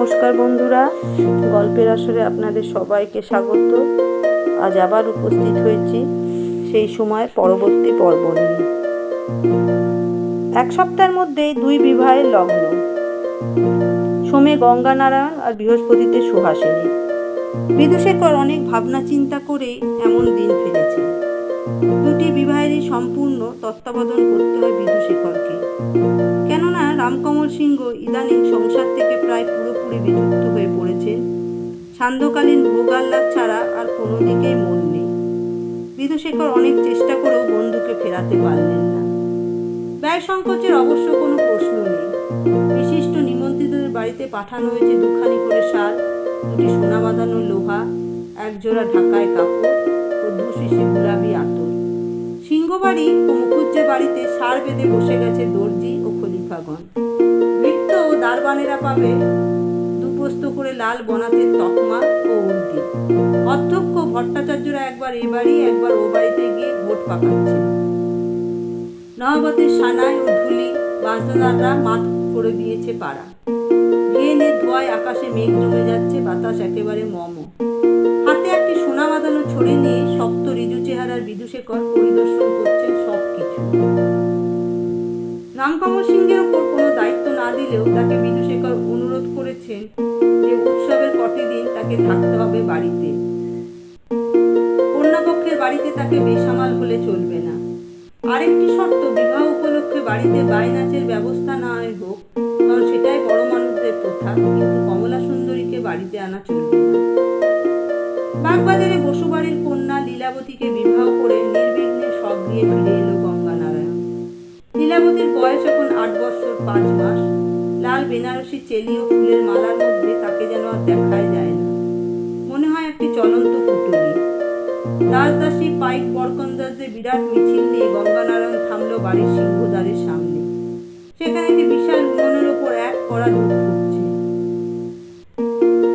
নমস্কার বন্ধুরা, গল্পের আসরে আপনাদের সবাইকে স্বাগত। আজ আবার উপস্থিত হয়েছি সেই সময় পরবর্তী পর্ব নিয়ে। এক সপ্তাহের মধ্যেই দুই বিবাহের লগ্ন। সোমে গঙ্গা গঙ্গানারায়ণ আর বৃহস্পতিতে সুহাসিনী। বিদুশেখর অনেক ভাবনা চিন্তা করেই এমন দিন ফেলেছে দুটি বিবাহেরই সম্পূর্ণ তত্ত্বাবধান করতে হয় বিদুশেখরকে কেননা রামকমল সিংহ ইদানিং সংসার থেকে প্রায় পুরোপুরি বিযুক্ত হয়ে পড়েছেন সান্ধ্যকালীন ভোগাল্লাদ ছাড়া আর কোনো দিকেই মন নেই। বিদুশেখর অনেক চেষ্টা করেও বন্ধুকে ফেরাতে পারলেন না। ব্যয় সংকোচের অবশ্য কোনো প্রশ্ন নেই। বিশিষ্ট নিমন্ত্রিতদের বাড়িতে পাঠানো হয়েছে দুখানি করে শাল, দুটি সোনা বাঁধানো লোহা এক জোড়া ঢাকায় কাপড় ও দু শিশি গুলাবি আতর। সিংহবাড়ি ও মুখুজ্জে বাড়িতে সার বেঁধে বসে গেছে দর্জি ও খলিফাগণ। বৃত্ত ও দারবানেরা পাবে করে লাল বনাতের তকমা ও উর্দি অধ্যক্ষ ভট্টাচার্যরা একবার এ বাড়ি, একবার ও বাড়িতে গিয়ে ভোট পাকাচ্ছে নবাবতের সানাই ও ধুলি বাঁশদাররা মাত করে দিয়েছে পাড়া। ধোয়ায় আকাশে মেঘ জমে যাচ্ছে, বাতাস একেবারে মম। হাতে একটি সোনা বাঁধানো ছড়ি নিয়ে শক্ত রিজু চেহারার বিদুশেখর পরিদর্শন করছেন সব কিছু রামকমল সিংহের কোনো দায়িত্ব না দিলেও তাকে বিদুশেখর অনুরোধ করেছেন যে উৎসবের কটি দিন তাকে থাকতে হবে বাড়িতে। কন্যাপক্ষের বাড়িতে তাকে বেসামাল হলে চলবে না। আরেকটি শর্ত, বিবাহ উপলক্ষে বাড়িতে বাই নাচের ব্যবস্থা না হয় হোক, কারণ সেটাই বড় মানুষদের প্রথা, কিন্তু কমলা সুন্দরীকে বাড়িতে আনা চলবে না। বাগবাজারে বসুবাড়ির কন্যা লীলাবতীকে বিবাহ করে নির্বিঘ্নে স্বগৃহে ফিরে এলো গঙ্গানারায়ণ। লীলাবতীর বয়স এখন আট বছর পাঁচ মাস। লাল বেনারসি চেলি ও ফুলের মালার মধ্যে তাকে যেন আর দেখাই যায় না। মনে হয় একটি চলন্ত পুটুলি রাজদাসী পাইক বরকন্দাসদের বিরাট মিছিল নিয়ে গঙ্গানারায়ণ থামলো বাড়ির সিংহদ্বারের সামনে। সেখানে একটি বিশাল উনুনের ওপর এক কড়া দুধ ফুটছে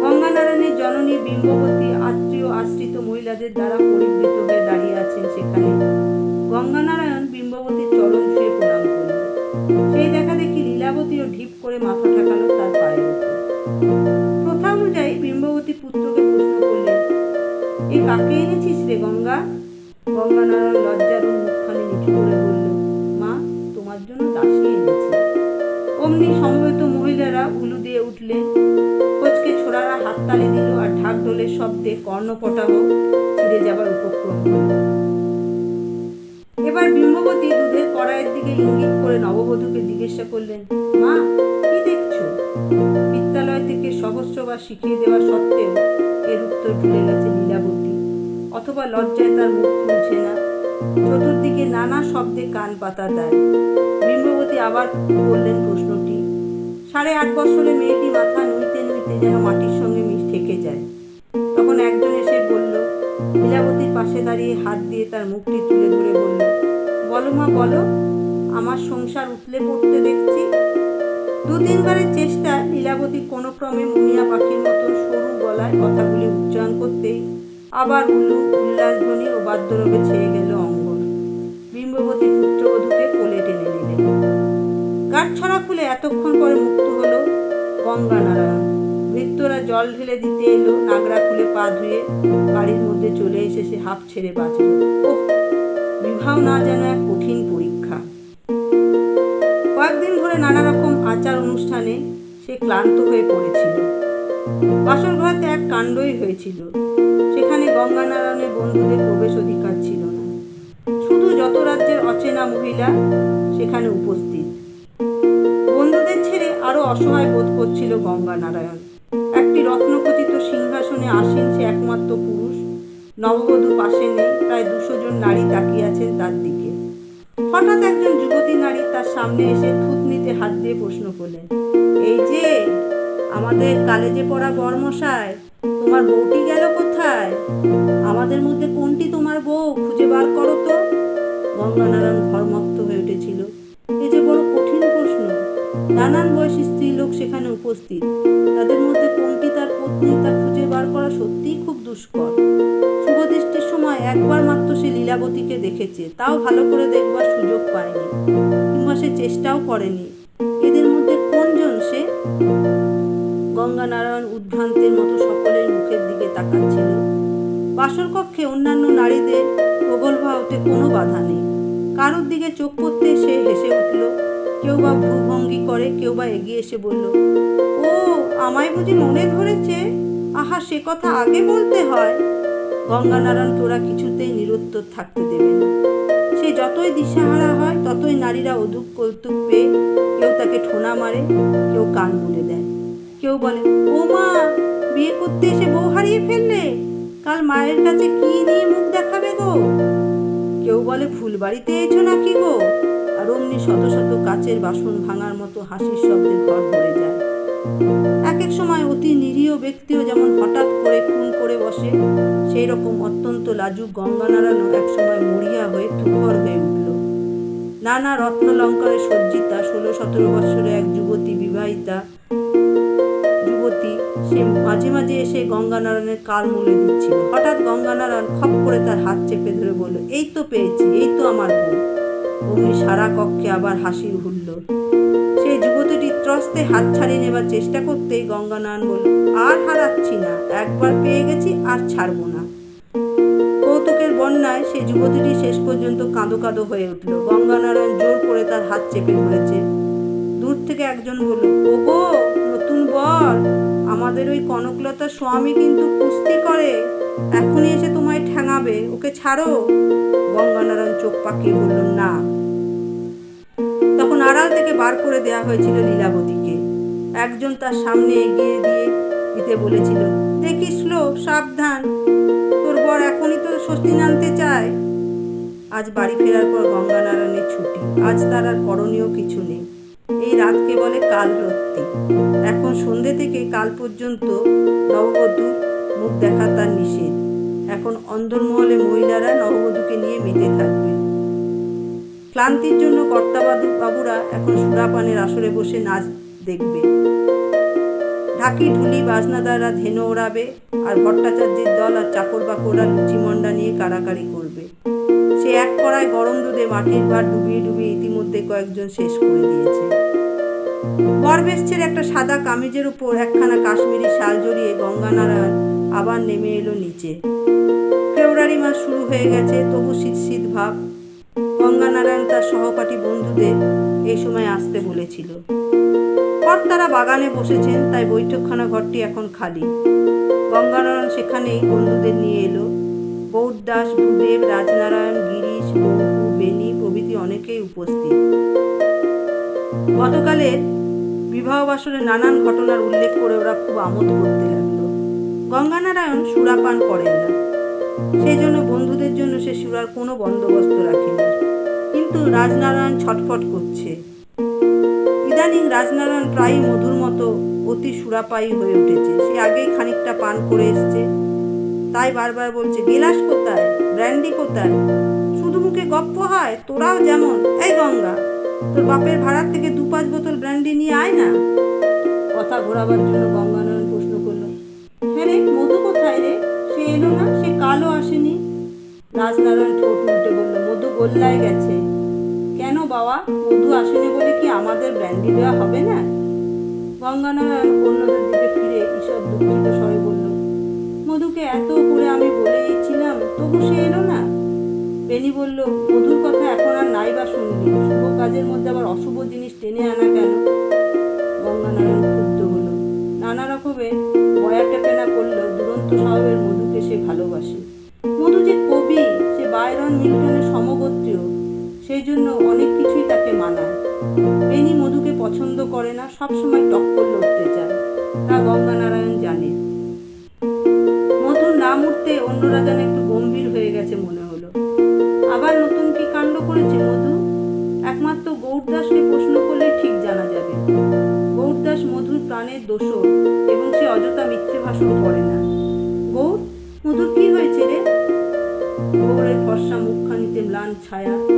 গঙ্গানারায়ণের জননী বিম্ববতী আত্মীয় আশ্রিত মহিলাদের দ্বারা পরিবৃত হয়ে দাঁড়িয়ে আছেন সেখানে। গঙ্গানারায়ণ বিম্ববতীর চরণ ছুঁয়ে প্রণাম করলেন। সেই দেখা দেখি লীলাবতীও ঢিপ করে মাথা ঠেকালো তার পায়ের প্রথা অনুযায়ী বিম্ববতী পুত্রকে প্রশ্ন করলেন এ কাকে এনেছিস রে গঙ্গা? গঙ্গানারায়ণ লজ্জার মুখখানি নিচু করে বলল, মা, তোমার জন্য দাসী এনেছি। অমনি সমবেত মহিলারা উলু দিয়ে উঠলেন কোচকে ছোড়ারা হাততালি দিল আর ঢাক ঢোলের শব্দে কর্ণপটাহ ফিরে যাবার উপক্রম এবার বিম্ববতী দুধের কড়াইয়ের দিকে ইঙ্গিত করে নববধূকে জিজ্ঞাসা করলেন, মা বিদ্যালয় থেকে সহস্রবার শিখিয়ে দেওয়া সত্ত্বেও এর উত্তর ভুলে গেছে লীলাবতী। অথবা লজ্জায় তার মুখ খুলছে না। চতুর্দিকে নানা শব্দে কান পাতা দেয়। বিম্ববতী আবার করলেন প্রশ্নটি, সাড়ে আট বছরে মেয়েটি মাথা নুইতে নুইতে যেন মাটির সঙ্গে মিশ থেকে যায়। তখন একজন এসে বলল, লীলাবতীর পাশে দাঁড়িয়ে হাত দিয়ে তার মুখটি তুলে ধরে বলল, বলো মা, বলো, আমার সংসার উতলে পড়তে দেখছি দু তিনবারের চেষ্টা লীলাবতী কোনো ক্রমে মুনিয়া পাখির মতন সরু গলায় কথাগুলি উচ্চারণ করতেই আবার উলু উল্লাসধ্বনি ও বাদ্যরবে ছেয়ে গেল অঙ্গন। বিম্ববতী পুত্রবধূকে কোলে টেনে নিলেন গাঁটছড়া খুলে এতক্ষণ পরে মুক্ত হল গঙ্গা নারায়ণ। ভৃত্যরা জল ঢেলে দিতে এলো, নাগরা খুলে পা ধুয়ে বাড়ির মধ্যে চলে এসে সে হাফ ছেড়ে বাঁচল। ওহ বিবাহ না যেন এক কঠিন পরীক্ষা অনুষ্ঠানে সে ক্লান্ত হয়ে পড়েছিল। বাসর ঘরেতে এক কাণ্ডই হয়েছিল। সেখানে গঙ্গানারায়ণের বন্ধুদের প্রবেশ অধিকার ছিল না। শুধু যত রাজ্যের অচেনা মহিলা সেখানে উপস্থিত। বন্ধুদের ছেড়ে আরও অসহায় বোধ করছিল গঙ্গা নারায়ণ একটি রত্নখচিত সিংহাসনে আসীন সে একমাত্র পুরুষ। নববধূ পাশে নেই, প্রায় দুশো জন নারী তাকিয়ে আছেন তার দিকে। হঠাৎ একজন যুবতী নারী তার সামনে এসে থুতনিতে হাত দিয়ে প্রশ্ন করলেন, এই যে, আমাদের কালেজে পড়া বর্মশায়, তোমার বউটি গেল কোথায়? আমাদের মধ্যে কোনটি তোমার বউ? খুঁজে বার করো তো। গঙ্গানারায়ণ ঘরমত্ত হয়ে উঠেছিল। এ যে বড় কঠিন প্রশ্ন। নানান বয়সী স্ত্রী লোক সেখানে উপস্থিত। তাদের মধ্যে কোনটি তার পত্নী তা খুঁজে বার করা সত্যিই খুব দুষ্কর। শুভদৃষ্টির সময় একবার মাত্র লীলাবতীকে দেখেছে, তাও ভালো করে দেখবার সুযোগ পায়নি। কিংবা সে চেষ্টাও করেনি। এদের মধ্যে কোনজন সে? গঙ্গানারায়ণ উদ্ভ্রান্তের মতো সকলের মুখের দিকে তাকাচ্ছিল। বাসর কক্ষে অন্যান্য নারীদের প্রগল্ভা হতে কোনো বাধা নেই। কারোর দিকে চোখ পড়তে সে হেসে উঠল। কেউ বা ভ্রুভঙ্গি করে, কেউ বা এগিয়ে এসে বলল, ও, আমায় বুঝি মনে ধরেছে? আহা, সে কথা আগে বলতে হয়। গঙ্গানারায়ণকে ওরা কিছুতেই নিরুত্তর থাকতে দেবে না। সে যতই দিশাহারা হয়, ততই নারীরা অদূপ কৌতুক পেয়ে কেউ তাকে ঠোনা মারে, কেউ কান মুলে দেয়। কেউ বলে, ও মা, বিয়ে করতে এসে বউ হারিয়ে ফেললে, কাল মায়ের কাছে কি নিয়ে মুখ দেখাবে গো? কেউ বলে, ফুলবাড়িতে এসো নাকি গো? আর অমনি শত শত কাচের বাসন ভাঙার মতো হাসির শব্দে ঘর ভরে যায়। এক এক সময় অতি নিরীহ ব্যক্তিও যেমন হঠাৎ করে খুন করে বসে সেই রকম অত্যন্ত লাজুক গঙ্গানারায়ণও এক সময় মরিয়া হয়ে তুখর হয়ে উঠল। নানা রত্ন রত্নলঙ্কারে সজ্জিতা ষোলো সতেরো বৎসরে এক যুবতী বিবাহিতা যুবতী সে মাঝে মাঝে এসে গঙ্গানারায়ণের কাল মুলে দিচ্ছিল। হঠাৎ গঙ্গানারায়ণ খপ করে তার হাত চেপে ধরে বলল, এই তো পেয়েছি, এই তো আমার বউ। সারা কক্ষে আবার হাসির হুল্লোড়। সেই যুবতীটি ত্রস্তে হাত ছাড়িয়ে নেবার চেষ্টা করতেই গঙ্গানারায়ণ বলল, আর হারাচ্ছি না, একবার পেয়ে গেছি, আর ছাড়বো না। বন্যায় সেই যুবতীটি শেষ পর্যন্ত কাঁদো কাঁদো হয়ে উঠল। গঙ্গানারায়ণ জোর করে তার হাত চেপে ধরেছে। দূর থেকে একজন বলল, ওগো, নতুন বর, আমাদের ওই কনকলতার স্বামী কিন্তু কুস্তি করে। এখনই এসে তোমায় ঠ্যাঙাবে ওকে ছাড়ো। গঙ্গানারায়ণ চোখ পাকিয়ে বলল, না। তখন আড়াল থেকে বার করে দেয়া হয়েছিল লীলাবতীকে। একজন তার সামনে এগিয়ে দিয়ে দিতে বলেছিল, দেখিস সাবধান এখনই তো স্বস্তি আনতে চায়। আজ বাড়ি ফেরার পর গঙ্গানারায়ণের ছুটি। আজ তার আর করণীয় কিছু নেই। এই রাতকে বলে কাল রত্তি। এখন সন্ধে থেকে কাল পর্যন্ত নববধূ মুখ দেখা তার নিষেধ। এখন অন্দরমহলে মহিলারা নববধূকে নিয়ে মেতে থাকবে। ক্লান্তির জন্য কর্তাবাদু বাবুরা এখন সুরাপানের আসরে বসে নাচ দেখবে। ঢাকি ঢুলি বাজনাদাররা ধেনু ওড়াবে আর ভট্টাচার্যের দল আর চাকর বা বাকররা লুচি মন্ডা নিয়ে কারাকারি করবে। সে এক কড়ায় গরম দুধে মাটির ভাত ডুবিয়ে ডুবিয়ে ইতিমধ্যে কয়েকজন শেষ করে দিয়েছে। বরবেশ্চের একটা সাদা কামিজের উপর একখানা কাশ্মীরি শাল জড়িয়ে গঙ্গানারায়ণ আবার নেমে এলো নিচে। ফেব্রুয়ারি মাস শুরু হয়ে গেছে, তবু শীত শীত ভাব। গঙ্গানারায়ণ তার সহপাঠী বন্ধুদের এই সময় আসতে বলেছিল। কর্তারা বাগানে বসেছেন, তাই বৈঠকখানা ঘরটি এখন খালি। গঙ্গানারায়ণ সেখানেই বন্ধুদের নিয়ে এলো। গৌরদাস ভূদেব, রাজনারায়ণ, গিরিশ, বঙ্কু বেনি প্রভৃতি অনেকেই উপস্থিত। গতকালের বিবাহ বাসরে নানান ঘটনার উল্লেখ করে ওরা খুব আমোদ করতে লাগল। গঙ্গানারায়ণ সুরাপান করেন না। সেই জন্য বন্ধুদের জন্য সে সুরার কোনো বন্দোবস্ত রাখেনি। কিন্তু রাজনারায়ণ ছটফট করছে। ইদানিং রাজনারায়ণ প্রায়ই মধুর মতো অতি সুরাপায়ী হয়ে উঠেছে। সে আগেই খানিকটা পান করে এসছে। তাই বারবার বলছে গেলাস কোথায়? ব্র্যান্ডি কোথায়? শুধু মুখে গপ্প হয়? তোরাও যেমন। এই গঙ্গা, তোর বাপের ভাড়ার থেকে দু পাঁচ বোতল ব্র্যান্ডি নিয়ে আয় না। কথা ঘোরাবার জন্য গঙ্গানারায়ণ প্রশ্ন করল হ্যাঁ রে, মধু কোথায় রে? সে এলো না? সে কালও আসেনি? রাজনারায়ণ ঠোঁট উল্টে বলল, মধু গোল্লায় গেছে। বাবা? মধু আসেনি বলে কি আমাদের ব্র্যান্ডি দেওয়া হবে না? গঙ্গানারায়ণ অন্যদের দিকে ফিরে ঈষৎ দুঃখিত স্বরে বলল, মধুকে এত করে আমি বলে দিচ্ছিলাম, তবু সে এলো না? বেনি বলল, মধুর কথা এখন আর নাই বা শুনলি। শুভ কাজের মধ্যে আবার অশুভ জিনিস টেনে আনা কেন? গঙ্গানারায়ণ ক্ষুব্ধ হলো। নানা রকমের বয়া টেপেনা করলেও দুরন্ত স্বভাবের মধুকে সে ভালোবাসে। মধু যে কবি, সে বায়রন মিল্টনের সমগোত্রীয় সেই জন্য অনেক কিছুই তাকে মানায়। বেনি মধুকে পছন্দ করে না, সবসময় টক্কর লড়তে চায়। তা গঙ্গানারায়ণ জানে। মধুর নাম উঠতে অন্যরা যেন একটু গম্ভীর হয়ে গেছে মনে হলো। আবার নতুন কি কাণ্ড করেছে মধু? একমাত্র গৌরদাসকে প্রশ্ন করলে ঠিক জানা যাবে। গৌরদাস মধুর প্রাণের দোষর এবং সে অযথা মিথ্যে ভাষণ করে না। গৌর, মধুর কি হয়েছে রে? গৌরের ফর্সা মুখখানিতে ম্লান ছায়া।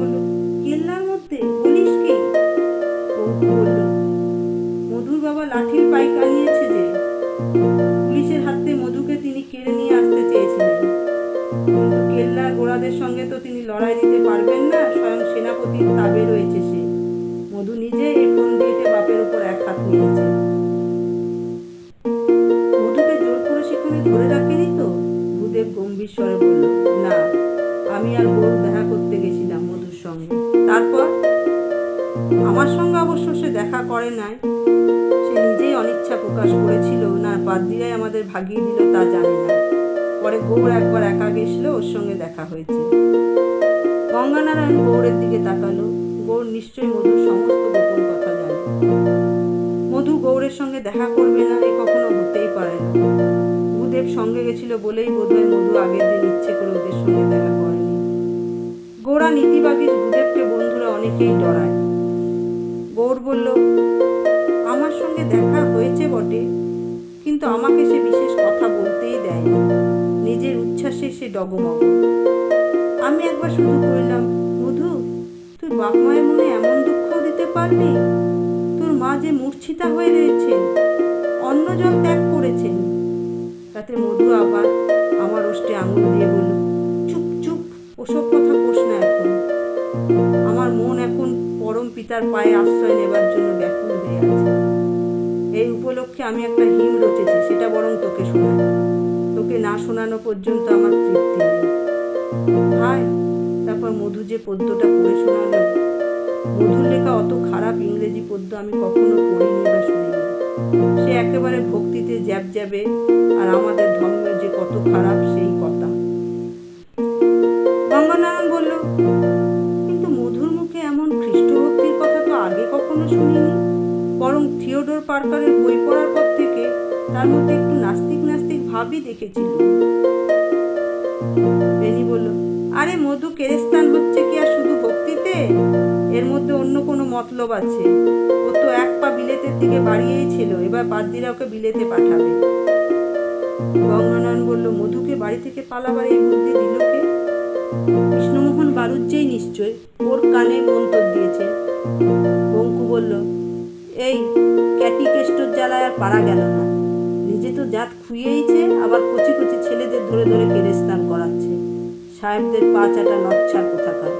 বলল, কেল্লার মধ্যে? বলিস বলল, মধুর বাবা লাঠির পাইক আনিয়েছে যে। পুলিশের হাতে মধুকে তিনি কেড়ে নিয়ে আসতে চেয়েছিলেন। কিন্তু কেল্লার গোড়াদের সঙ্গে তো তিনি লড়াই দিতে পারবেন না, স্বয়ং সেনাপতির তাবে রয়েছে সে। পরে একবার একা গেছিল, ওর সঙ্গে দেখা হয়েছে। গঙ্গানারায়ণ গৌরের দিকে তাকালো, গৌর নিশ্চয়ই মধুর সমস্ত গোপন কথা জানে। মধু গৌরের সঙ্গে দেখা করবে না, এ কখনো হতেই পারে না। ভূদেব সঙ্গে গেছিল বলেই বোধহয় মধু আগের দিন ইচ্ছে করে ওদের সঙ্গে দেখা করেনি। গোড়া নীতিবাগী ভূদেবকে বন্ধুরা অনেকেই ডরায়। গৌর বলল, আমার সঙ্গে দেখা হয়েছে বটে, কিন্তু আমাকে সে বিশেষ কথা বলতেই দেয়নি। নিজের উচ্ছ্বাসে সে ডগমগ। আমি একবার শুধু কইলাম মধু তুই বাপ মায়ের মনে এমন দুঃখ দিতে পারলি? তোর মা যে মূর্ছিতা হয়ে রয়েছেন, অন্ন জল ত্যাগ করেছেন। তাতে মধু আবার আমার ওষ্ঠে আঙুল দিয়ে বলল, চুপ চুপ, ওসব কথা কোষ না এখন। আমার মন এখন পরম পিতার পায়ে আশ্রয় নেবার জন্য ব্যাকুল হয়ে আছে। এই উপলক্ষে আমি একটা হিম রচেছি, সেটা বরং তোকে শোনাই। তোকে না শোনানো পর্যন্ত আমার তৃপ্তি নেই। হায়, তারপর মধু যে পদ্যটা পড়ে শোনালো। মধুর লেখা অত খারাপ ইংরেজি পদ্য আমি কখনো পড়িনি বা শুনিনি। সে একেবারে ভক্তিতে জ্যাব জ্যাবে আর আমাদের ধর্ম যে কত খারাপ সেই কথা। গঙ্গানারায়ণ বলল, কিন্তু মধুর মুখে এমন খ্রিস্ট ভক্তির কথা তো আগে কখনো শুনিনি। বরং থিওডোর পার্কারের বই পড়ার পর থেকে তার মধ্যে একটু নাস্তিক নাস্তিক ভাবই দেখেছিল। বেনি বলল, আরে মধু, কেরেস্তান হচ্ছে কি আর শুধু ভক্তিতে? এর মধ্যে অন্য কোনো মতলব আছে। ও তো এক পা বিলেতের দিকে বাড়িয়েই ছিল, এবার বাদ্দিরা ওকে বিলেতে পাঠাবে। গঙ্গানয়ন বলল, মধুকে বাড়ি থেকে পালাবার এই বুদ্ধি দিল কে? কৃষ্ণমোহন বারুজ্যেই নিশ্চয় ওর কানে মন্তর দিয়েছে। বঙ্কু বলল, এই ক্যাটি কেষ্টর জ্বালায় আর পারা গেল না। জাত খুইয়েইছে, আবার কচি কচি ছেলেদের ধরে ধরে কেরেস্তান করাচ্ছে। সাহেবদের পা চাটা নচ্ছার কোথাকার।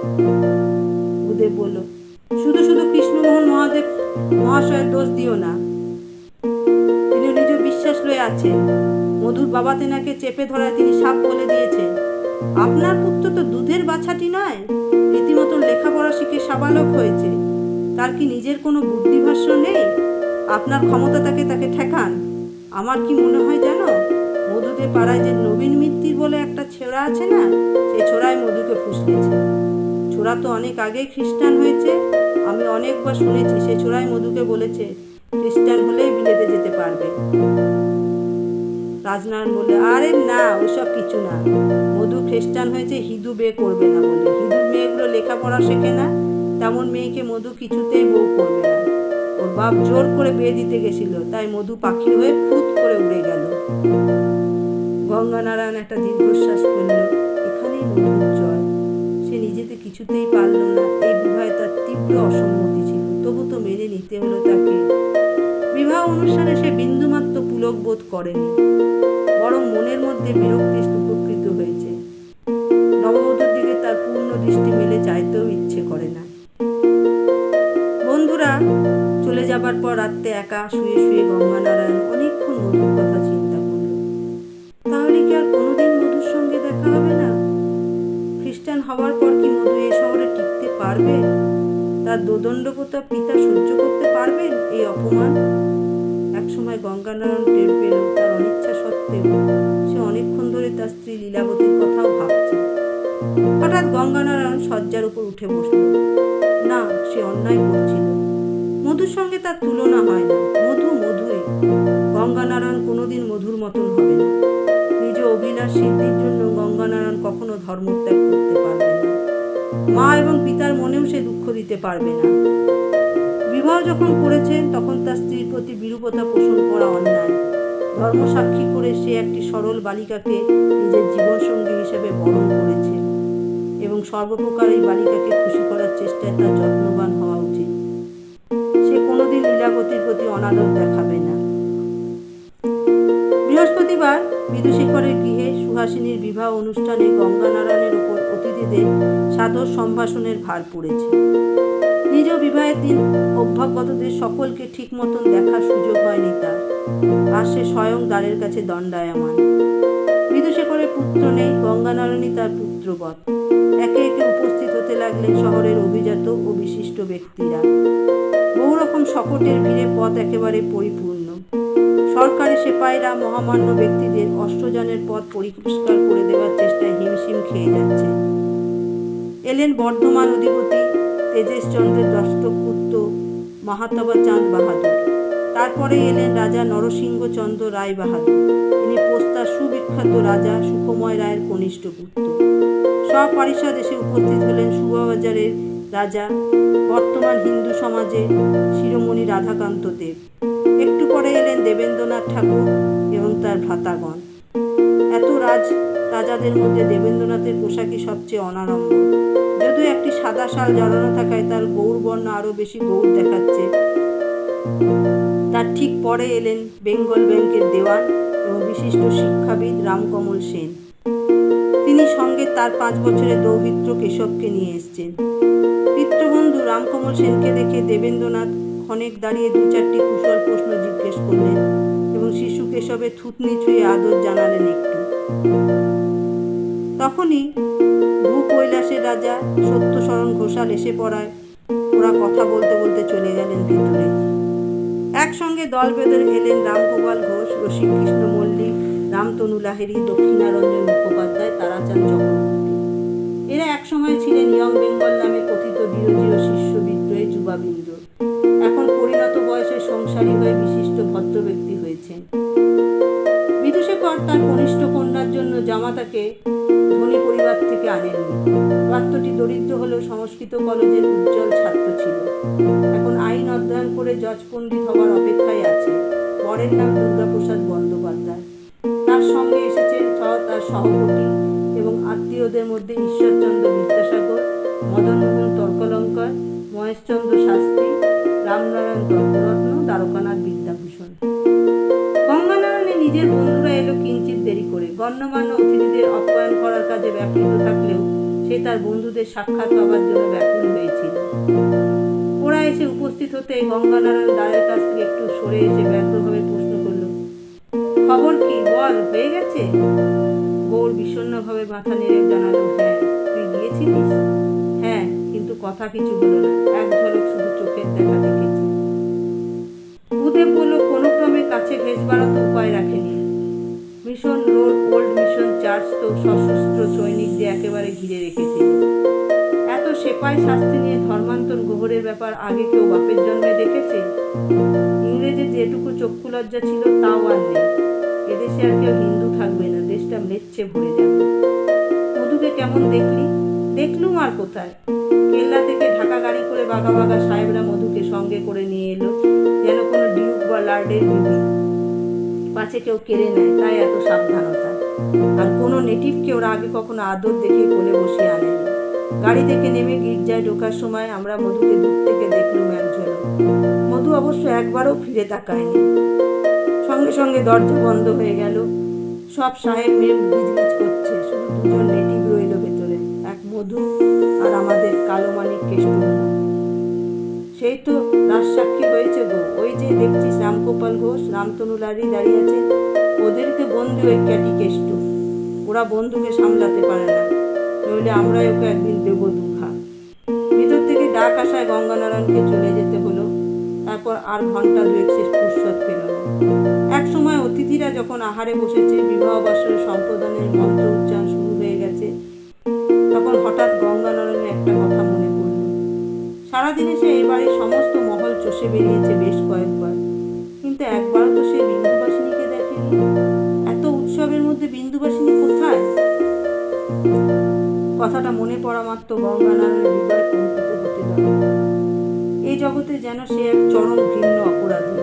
উদয় বলল, শুধু শুধু কৃষ্ণমোহন মহাদেব, মহাশয়ের দোষ দিও না। তিনি নিজ বিশ্বাস লয়ে আছেন। মধুর বাবা তেনাকে চেপে ধরায় তিনি সাপ বলে দিয়েছেন। আপনার পুত্র তো দুধের বাছাটি নয়। রীতিমতো লেখাপড়া শিখে সাবালক হয়েছে। তার কি নিজের কোনো বুদ্ধিভাষ্য নেই? আপনার ক্ষমতা তাকে তাকে ঠেকান। আমার কি মনে হয় জানো? মধুদের পাড়ায় যে নবীন মিত্তির বলে একটা ছোড়া আছে না সেই ছোড়ায় মধুকে ফুসলেছে ছোড়া তো অনেক আগেই খ্রিস্টান হয়েছে, আমি অনেকবার শুনেছি সে ছোড়াই মধুকে বলেছে, খ্রিস্টান হলেই বিলেতে যেতে পারবে। রাজনারায়ণ বলে আরে না, ওসব কিছু না। মধু খ্রিস্টান হয়েছে, হিঁদু বিয়ে করবে না বলে। হিঁদুর মেয়েগুলো লেখাপড়া শেখে না, তেমন মেয়েকে মধু কিছুতেই বউ করবে না। ওর বাপ জোর করে বিয়ে দিতে গেছিল, তাই মধু পাখি হয়ে ফুট করে উড়ে গেল। গঙ্গানারায়ণ একটা দীর্ঘশ্বাস ফেলল, এখানেই মধুর জয়। সে নিজেতে কিছুতেই পারল না। এই বিবাহে তার তীব্র অসম্মতি ছিল, তবু তো মেনে নিতে হলো তাকে। বিবাহ অনুষ্ঠানে সে বিন্দুমাত্র পুলক বোধ করেনি, বরং মনের মধ্যে বিরক্তি উপকৃত করতে পারবেন? এই অপমান। একসময় গঙ্গানারায়ণ টের পেল তার অনিচ্ছা সত্ত্বেও সে অনেকক্ষণ ধরে তার স্ত্রী লীলাবতীর কথাও ভাবছে। হঠাৎ গঙ্গানারায়ণ শয্যার উপর উঠে বসল। না, সে অন্যায় করছিল। মধুর সঙ্গে তার তুলনা হয় না। মধু মধুই। গঙ্গানারায়ণ কোনোদিন মধুর মতন হবে না। নিজ অভিলাষ সিদ্ধির জন্য গঙ্গানারায়ণ কখনো ধর্মত্যাগ করতে পারবে না। মা এবং পিতার মনেও সে দুঃখ দিতে পারবে না। বিবাহ যখন করেছেন, তখন তার স্ত্রীর প্রতি বিরূপতা পোষণ করা অন্যায়। ধর্ম সাক্ষী করে সে একটি সরল বালিকাকে নিজের জীবনসঙ্গী হিসেবে বরণ করেছে এবং সর্বপ্রকার এই বালিকাকে খুশি করার চেষ্টায় তার যত্নবান হওয়া উচিত। সে কোনোদিন লীলাবতীর প্রতি অনাদর দেখাবে না। বৃহস্পতিবার বিদুশেখরের গৃহে সুহাসিনীর বিবাহ অনুষ্ঠানে গঙ্গানারায়ণের উপর অতিথিদের সাদর সম্ভাষণের ভার পড়েছে। নিজ বিবাহের দিন অভ্যাগতদের সকলকে ঠিক মতন দেখার সুযোগ হয়নি তার। আর সে স্বয়ং দ্বারের কাছে দণ্ডায়মান। বিদুশেখরের পুত্র নেই গঙ্গানারায়ণী তার পুত্রবৎ। একে একে উপস্থিত হতে লাগলেন শহরের অভিজাত ও বিশিষ্ট ব্যক্তিরা। বহু রকম শকটের ভিড়ে পথ একেবারে পরিপূর্ণ। সরকারি সেপাইরা, মহামান্য ব্যক্তিদের অষ্টযানের পথ পরিষ্কার করে দেওয়ার চেষ্টায় হিমশিম খেয়ে যাচ্ছে। এলেন বর্ধমান অধিপতি তেজেশচন্দ্রের দস্তপুত্র মাহাতাবা চাঁদ বাহাদুর। তারপরে এলেন রাজা নরসিংহচন্দ্র রায় বাহাদুর। তিনি পোস্তার সুবিখ্যাত রাজা সুখময় রায়ের কনিষ্ঠ পুত্র। সপরিষদ এসে উপস্থিত হলেন সুবাবাজারের রাজা বর্তমান হিন্দু সমাজে শিরোমণি রাধাকান্ত দেব। একটু পরে এলেন দেবেন্দ্রনাথ ঠাকুর এবং তার ভ্রাতাগণ। এত রাজ রাজাদের মধ্যে দেবেন্দ্রনাথের পোশাকই সবচেয়ে অনারম্ভ যদিও একটি সাদা শাল জড়ানো থাকায় তার গৌরবর্ণ আরও বেশি গৌর দেখাচ্ছে। তার ঠিক পরে এলেন বেঙ্গল ব্যাংকের দেওয়ান এবং বিশিষ্ট শিক্ষাবিদ রামকমল সেন। তিনি সঙ্গে তার পাঁচ বছরের দৌহিত্র কেশবকে নিয়ে এসছেন। পিতৃবন্ধু রামকমল সেনকে দেখে দেবেন্দ্রনাথ ক্ষণেক দাঁড়িয়ে দু চারটি কুশল প্রশ্ন জিজ্ঞেস করলেন এবং শিশু কেশবের থুতনি ছুঁয়ে আদর জানালেন একটু। তখনই ভূ কৈলাসের রাজা সত্যশরণ ঘোষাল এসে পড়ায়। ওরা কথা বলতে বলতে চলে গেলেন ভিতরে। একসঙ্গে দল বেঁধে এলেন রামগোপাল ঘোষ রসিকৃষ্ণ মল্লিক, রামতনু লাহেরি দক্ষিণারঞ্জন মুখোপাধ্যায়, তারাচাঁদ চক্রবর্তী। এরা একসময় ছিলেন ইয়ং বেঙ্গল নামে কথিত বিরোধীয় শিষ্য বিদ্রোহী যুবাবৃন্দ। এখন পরিণত বয়সে সংসারী হয়ে বিশিষ্ট ভদ্র ব্যক্তি হয়েছেন। বিদুশেখর তার কনিষ্ঠ কন্যার জন্য জামাতাকে পাত্রটি দরিদ্র হলেও সংস্কৃত কলেজের উজ্জ্বল ছাত্র ছিল। এখন আইন অধ্যয়ন করে জজ পণ্ডিত হওয়ার অপেক্ষায় আছে। বরের নাম দুর্গাপ্রসাদ বন্দ্যোপাধ্যায়। তার সঙ্গে এসেছেন তার সহপাঠী এবং আত্মীয়দের মধ্যে ঈশ্বরচন্দ্র বিদ্যাসাগর, মদনমোহন তর্কলঙ্কর, মহেশচন্দ্র শাস্ত্রী, রামনারায়ণ তর্করত্ন, দ্বারকানাথ বিদ্যাভূষণ। গঙ্গানারায়ণে নিজের বন্ধুরা এলো কিঞ্চিত দেরি করে। গণ্যমান্য অতিথিদের অপ্যায়ন করার কাজে ব্যাপৃত থাকলেও সে তার বন্ধুদের সাক্ষাৎ পাবার জন্য ব্যাকুল হয়েছিল। ওরা এসে উপস্থিত হতে গঙ্গানারায়ণ দ্বারের কাছ থেকে একটু সরে এসে ব্যগ্রভাবে প্রশ্ন করল, খবর কি? বল, হয়ে গেছে? গৌর বিষণ্ণভাবে মাথা নেড়ে জানালো হ্যাঁ তুই গিয়েছিলিস? হ্যাঁ কিন্তু কথা কিছু হলো না, এক ঝলক শুধু চোখের দেখা দেখেছি। ভূদেব বলল, কোনো ক্রমে কাছে ঘেসবার তো উপায় রাখেনি। Mission road old mission church তো সশস্ত্র সৈনিক দিয়ে একেবারে ঘিরে রেখেছিল এত সেপাই শাস্তি নিয়ে ধর্মান্তর গোবরের ব্যাপার আগে কেউ বাপের জন্মে দেখেছে? ইংরেজের যেটুকু চক্ষু লজ্জা ছিল, তাও আর নেই। এদেশে আর কেউ হিন্দু থাকবে না, দেশটা মেচ্ছে ভরে যাবে। মধুকে কেমন দেখলি? দেখলুম আর কোথায়? কেল্লা থেকে ঢাকা গাড়ি করে বাঘা বাঘা সাহেবরা মধুকে সঙ্গে করে নিয়ে এলো, যেন কোনো ডিউক বা লার্ডের বিবি পাছে কেউ কেড়ে নেয়, তাই এত সাবধানতা। আর কোনো নেটিভকে ওরা আগে কখনো আদর দেখে কোলে বসিয়ে আনেনি। গাড়ি থেকে নেমে গির্জায় ঢোকার সময় আমরা মধুকে দূর থেকে দেখলুম এক ঝলক মধু অবশ্য একবারও ফিরে তাকায়নি। সঙ্গে সঙ্গে দরজা বন্ধ হয়ে গেল। সব সাহেব মেয়ে গিজগিজ করছে। শুধু দুজন নেটিভ রইল ভেতরে, এক মধু আর আমাদের কালো মানিক কেষ্ট সেই তো রাজসাক্ষী হয়েছে গো। ওই যে দেখছিস রামগোপাল ঘোষ, রামতনু লারি দাঁড়িয়ে আছে। ওদেরকে বন্ধু ওই ক্যাটি কেষ্ট। ওরা বন্ধুকে সামলাতে পারে না। নইলে আমরাই ওকে একদিন দেবো দুঘা। ভিতর থেকে ডাক আসায় গঙ্গানারায়ণকে চলে যেতে হলো। তারপর আর ঘণ্টা দুয়েক শেষ ফুরসত পেল এক সময় অতিথিরা যখন আহারে বসেছে, বিবাহ বৎসরের সম্প্রদানের মন্ত্র উচ্চারণ শুরু হয়ে গেছে। তখন হঠাৎ গঙ্গানারায়ণের একটা কথা মনে পড়ল। সারাদিনে সে এবারে সমস্ত মহল চষে বেরিয়েছে বেশ কয়েকবার। কিন্তু একবারও মধ্যে কোথায়? কথাটা মনে পড়া মাত্র গঙ্গানারায়ণের হৃদয় কম্পিত হতে লাগল এই জগতে যেন সে এক চরম ঘৃণ্য অপরাধী।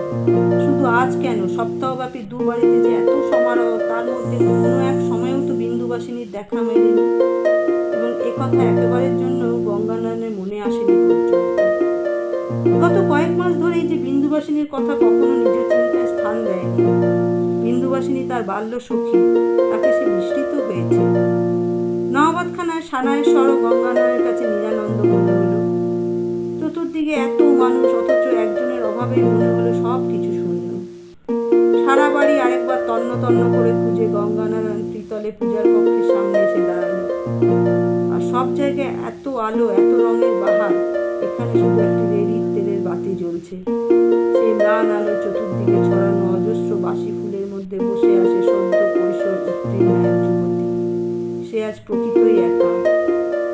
শুধু আজ কেন? সপ্তাহব্যাপী দু বাড়িতে যে এত সমারোহ, তার মধ্যে কোনো এক সময়েও তো বিন্দুবাসিনীর দেখা মেলেনি। এবং একথা একেবারের জন্য গঙ্গানয়নের মনে আসেনি গত কয়েক মাস ধরেই যে বিন্দুবাসিনীর কথা কখনো নিজের চিন্তায় স্থান দেয়নি। বিন্দুবাসিনী তার বাল্য সখী। তাকে সে মিশ্রিত হয়েছে। নবাবখানায় সানায় স্বর গঙ্গানয়ের কাছে নিরানন্দ মনে হলো চতুর্দিকে এত মানুষ, অথচ একজনের অভাবে মনে হলো সব কিছু শূন্য। সারা বাড়ি আরেকবার তন্ন তন্ন করে খুঁজে গঙ্গানারায়ণ ত্রিতলে পূজার কক্ষের সামনে এসে দাঁড়াল। আর সব জায়গায় এত আলো, এত রঙের বাহার, এখানে শুধু একটি রেডির তেলের বাতি জ্বলছে। সেই ম্লান আলো চতুর্দিকে ছড়ানো অজস্র বাসি মধ্যে বসে আসে সদ্য কৈশোর উত্তীর্ণ এক যুবতী। সে আজ প্রকৃতই একা।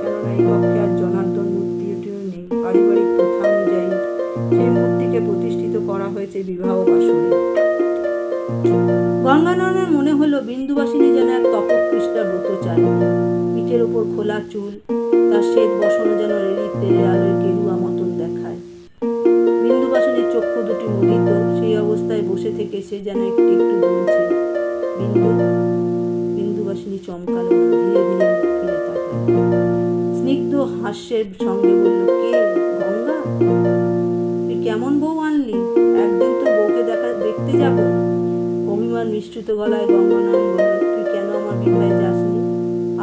কেননা এই কক্ষে আর জনার্দন মূর্তিটিও নেই। পারিবারিক প্রথা অনুযায়ী সেই মূর্তিকে প্রতিষ্ঠিত করা হয়েছে বিবাহ বাসরে গঙ্গানয়নের মনে হলো বিন্দুবাসিনী যেন এক তপকৃষ্টা ব্রত চায় পিঠের ওপর খোলা চুল, তার শ্বেত বসন যেন রেলির তেলের আলোয় মুদিত সেই অবস্থায় বসে থেকে সে যেন একটু একটু দুলছে বিন্দু, বিন্দুবাসিনী চমকালো ধীরে ধীরে ফিরে তাকায় স্নিগ্ধ হাস্যের সঙ্গে বলল, কে? গঙ্গা? তুই কেমন বউ আনলি? একদিন তো বউকে দেখা, দেখতে যাব। অভিমান মিশ্রিত গলায় গঙ্গানয়ন বলল, তুই কেন আমার বিবাহে যাসনি?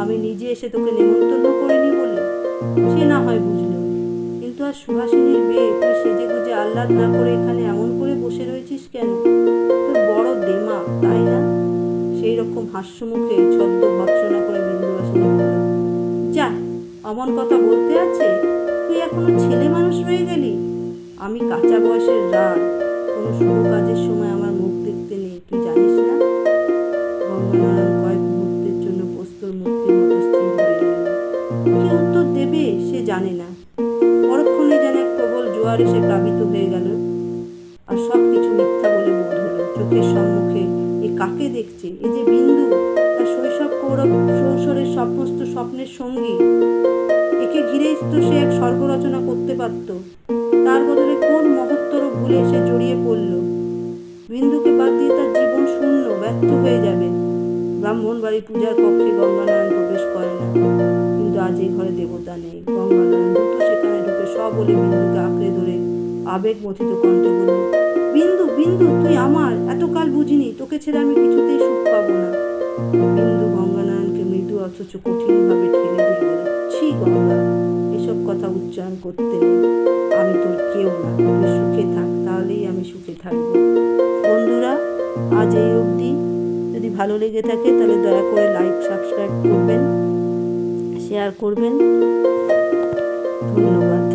আমি নিজে এসে তোকে নেমন্তন্ন করিনি বলে? সে না হয় বুঝলো, কিন্তু আর সুহাসিনীর বিয়ে আহ্লাদ না করে এখানে এমন করে বসে রয়েছিস কেন? তোর বড় দেমা তাই না? সেই রকম হাস্য মুখে ছদ্ম ভৎসনা করে বিন্দুবাসিনী বলল। যা, অমন কথা বলতে আছে? তুই এখনও ছেলে মানুষ হয়ে গেলি? আমি কাঁচা বয়সের রাত কোনো শুভ কাজের সময় ব্যর্থ হয়ে যাবে। ব্রাহ্মণ বাড়ি পূজার কক্ষে গঙ্গানারায়ণ প্রবেশ করে না। কিন্তু আজ এই ঘরে দেবতা নেই। গঙ্গানারায়ণ দ্রুত সেখানে ঢুকে সব বলে বিন্দুকে আঁকড়ে ধরে আবেগ মথিত কণ্ঠে বলল, বিন্দু বিন্দু, তুই আমার। এতকাল বুঝিনি, তোকে ছেড়ে আমি কিছুতেই সুখ পাবো না। বিন্দু গঙ্গানারায়ণকে মৃদু অথচ কঠিনভাবে ঠেলে দিয়ে বলে ছি গঙ্গা, এসব কথা উচ্চারণ করতে নেই। আমি তোর কেউ না। তুই সুখে থাক, তাহলেই আমি সুখে থাকব। বন্ধুরা আজ এই অবধি। যদি ভালো লেগে থাকে, তাহলে দয়া করে লাইক সাবস্ক্রাইব করবেন শেয়ার করবেন। ধন্যবাদ।